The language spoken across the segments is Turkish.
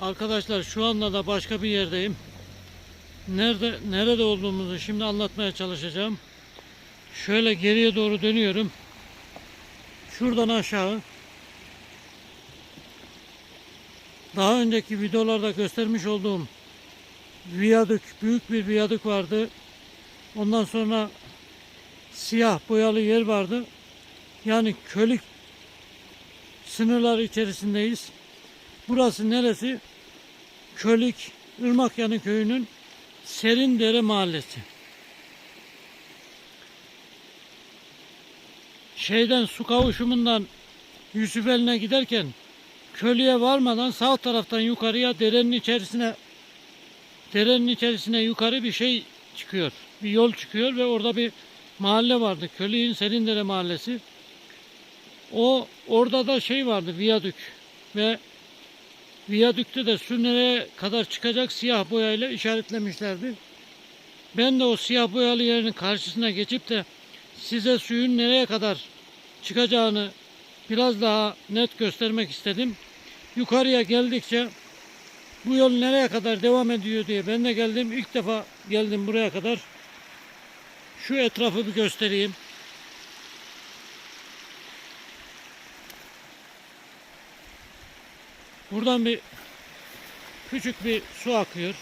Arkadaşlar şu anda da başka bir yerdeyim. Nerede nerede olduğumuzu şimdi anlatmaya çalışacağım. Şöyle geriye doğru dönüyorum. Şuradan aşağı. Daha önceki videolarda göstermiş olduğum viyadük, büyük bir viyadük vardı. Ondan sonra siyah boyalı yer vardı. Yani kölük sınırları içerisindeyiz. Burası neresi? Kölük Irmakyanı köyünün Serindere mahallesi. Şeyden su kavuşumundan Yusufeli'ne giderken Kölü'ye varmadan sağ taraftan yukarıya derenin içerisine derenin içerisine yukarı bir şey çıkıyor. Bir yol çıkıyor ve orada bir mahalle vardı. Kölü'nün Serindere mahallesi. O orada da şey vardı viyadük ve viyadükte de su nereye kadar çıkacak siyah boyayla işaretlemişlerdi. Ben de o siyah boyalı yerin karşısına geçip de size suyun nereye kadar çıkacağını biraz daha net göstermek istedim. Yukarıya geldikçe bu yol nereye kadar devam ediyor diye ben de geldim. İlk defa geldim buraya kadar. Şu etrafı bir göstereyim. Buradan bir küçük bir su akıyor.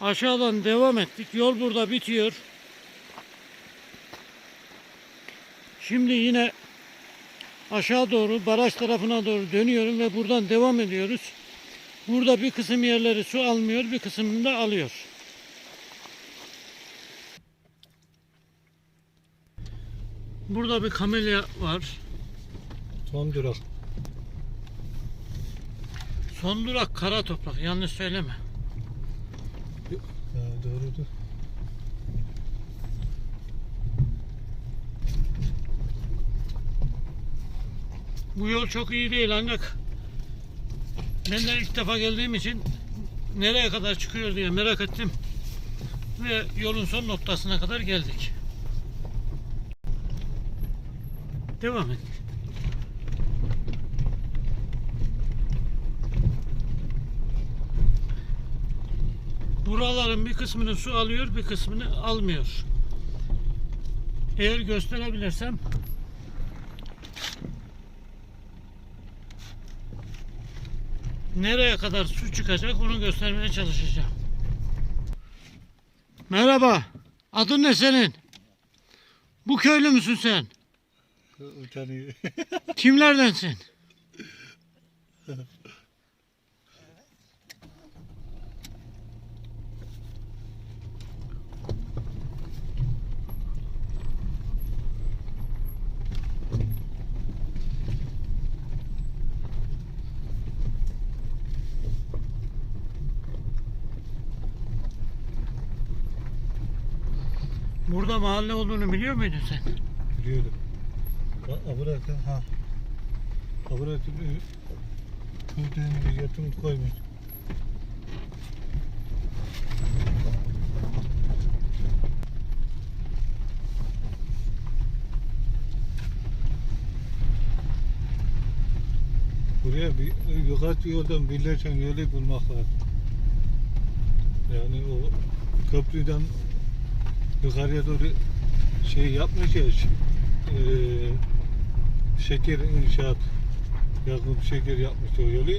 Aşağıdan devam ettik. Yol burada bitiyor. Şimdi yine aşağı doğru baraj tarafına doğru dönüyorum ve buradan devam ediyoruz. Burada bir kısım yerleri su almıyor, bir kısmını da alıyor. Burada bir kamelya var. Son durak. Son durak kara toprak. Yanlış söyleme. Ha, doğrudur. Bu yol çok iyi değil ancak ben de ilk defa geldiğim için nereye kadar çıkıyor diye merak ettim. Ve yolun son noktasına kadar geldik. Devam et. Buraların bir kısmını su alıyor, bir kısmını almıyor. Eğer gösterebilirsem nereye kadar su çıkacak onu göstermeye çalışacağım. Merhaba. Adın ne senin? Bu köylü müsün sen? Utanıyor. Kimlerdensin? Burada mahalle olduğunu biliyor muydun sen? Biliyordum. Abırakı ha. Bir kurdığını bir yatım koymuş. Buraya bir yukarı yoldan birleşen yolu bulmak lazım. Yani o köprüden yukarıya doğru şey yapmış ya ş- eee, şeker inşaat Yakup Şeker yapmış o yolu.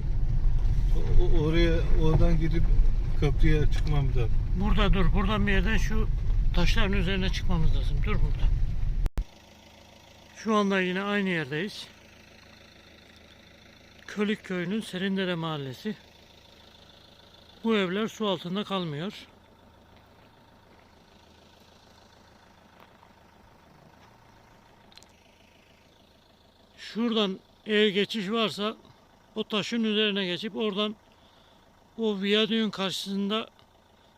O- oraya oradan gidip köprüye çıkmamız lazım. Burada dur. Buradan bir yerden şu taşların üzerine çıkmamız lazım. Dur burada. Şu anda yine aynı yerdeyiz. Kölük köyünün Serindere mahallesi. Bu evler su altında kalmıyor. şuradan eğer geçiş varsa o taşın üzerine geçip oradan o viyadüğün karşısında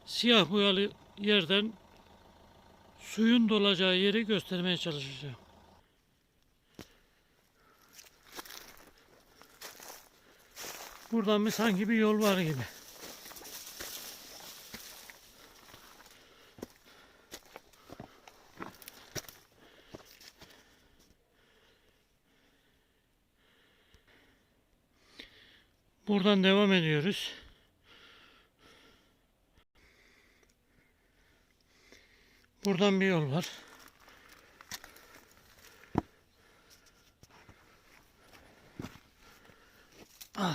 siyah boyalı yerden suyun dolacağı yeri göstermeye çalışacağım. Buradan bir sanki bir yol var gibi. Buradan devam ediyoruz. Buradan bir yol var. Al.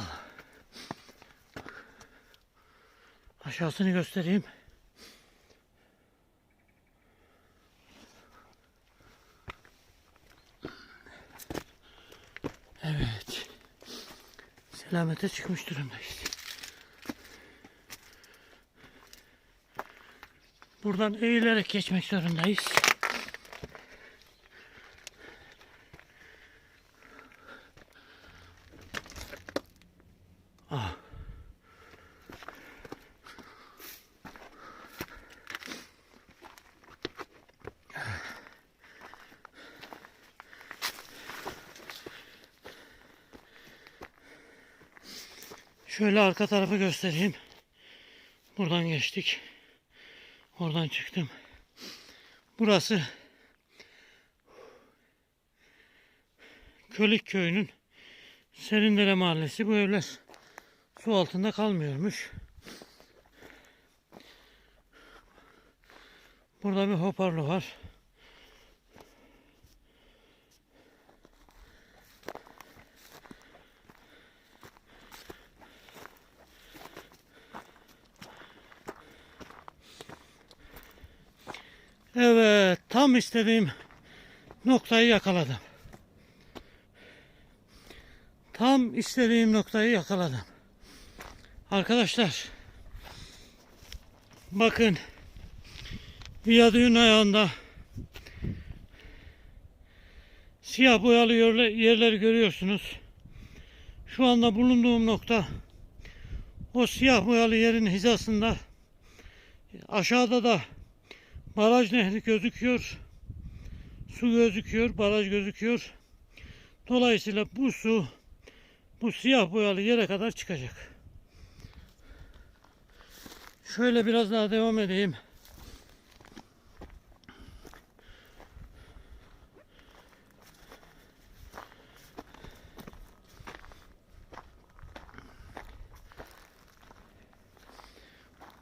Aşağısını göstereyim. Evet. Selamete çıkmış durumdayız. Buradan eğilerek geçmek zorundayız. Şöyle arka tarafı göstereyim. Buradan geçtik. Oradan çıktım. Burası Kölik köyünün Serindere mahallesi. Bu evler su altında kalmıyormuş. Burada bir hoparlör var. Evet, tam istediğim noktayı yakaladım. Tam istediğim noktayı yakaladım. Arkadaşlar, bakın viyadüğün ayağında siyah boyalı yerler- yerleri görüyorsunuz. Şu anda bulunduğum nokta o siyah boyalı yerin hizasında aşağıda da Baraj nehri gözüküyor. Su gözüküyor, baraj gözüküyor. Dolayısıyla bu su bu siyah boyalı yere kadar çıkacak. Şöyle biraz daha devam edeyim.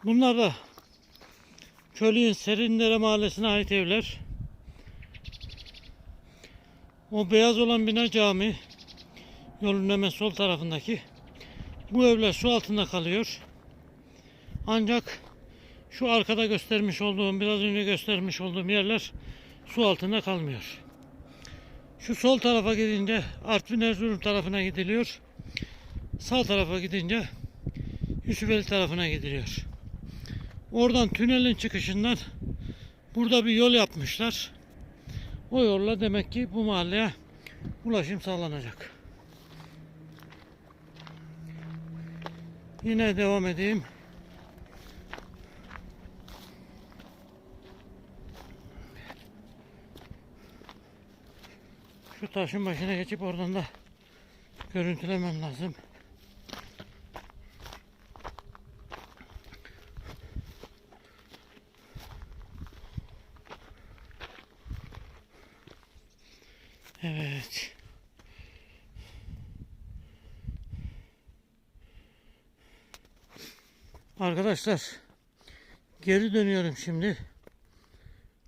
Bunlar da Köylüğün Serindere Mahallesi'ne ait evler. O beyaz olan bina cami. Yolun hemen sol tarafındaki. Bu evler su altında kalıyor. Ancak şu arkada göstermiş olduğum, biraz önce göstermiş olduğum yerler su altında kalmıyor. Şu sol tarafa gidince Artvin Erzurum tarafına gidiliyor. Sağ tarafa gidince Yusufeli tarafına gidiliyor. Oradan tünelin çıkışından burada bir yol yapmışlar. O yolla demek ki bu mahalleye ulaşım sağlanacak. Yine devam edeyim. Şu taşın başına geçip oradan da görüntülemem lazım. Evet. Arkadaşlar geri dönüyorum şimdi.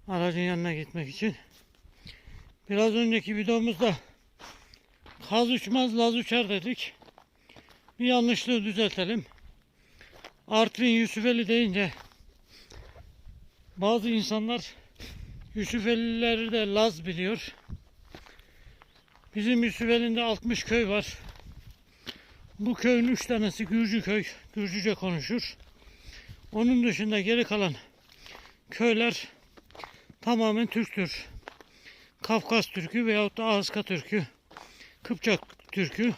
Aracın yanına gitmek için. Biraz önceki videomuzda kaz uçmaz laz uçar dedik. Bir yanlışlığı düzeltelim. Artvin Yusufeli deyince bazı insanlar Yusufelileri de Laz biliyor. Bizim Yusufeli'nde 60 köy var. Bu köyün 3 tanesi Gürcü köy. Gürcüce konuşur. Onun dışında geri kalan köyler tamamen Türktür. Kafkas Türkü veyahut da Ağızka Türkü. Kıpçak Türkü.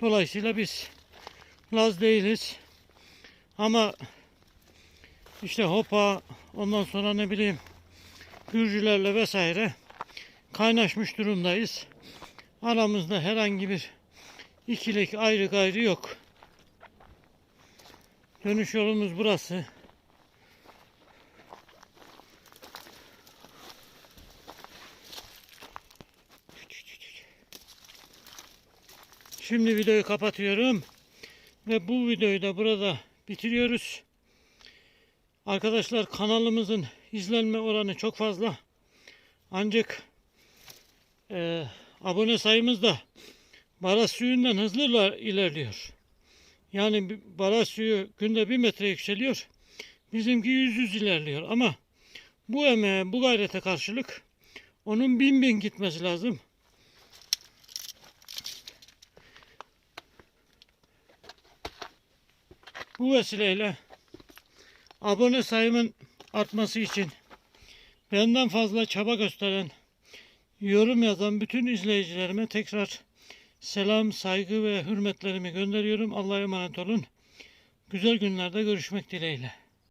Dolayısıyla biz Laz değiliz. Ama işte Hopa ondan sonra ne bileyim Gürcülerle vesaire kaynaşmış durumdayız. Aramızda herhangi bir ikilik ayrı gayrı yok. Dönüş yolumuz burası. Şimdi videoyu kapatıyorum. Ve bu videoyu da burada bitiriyoruz. Arkadaşlar kanalımızın izlenme oranı çok fazla. Ancak eee, abone sayımız da baraj suyundan hızlı iler- ilerliyor. Yani baraj suyu günde bir metre yükseliyor. Bizimki yüz yüz ilerliyor ama bu emeğe, bu gayrete karşılık onun bin bin gitmesi lazım. Bu vesileyle abone sayımın artması için benden fazla çaba gösteren, yorum yazan bütün izleyicilerime tekrar selam, saygı ve hürmetlerimi gönderiyorum. Allah'a emanet olun. Güzel günlerde görüşmek dileğiyle.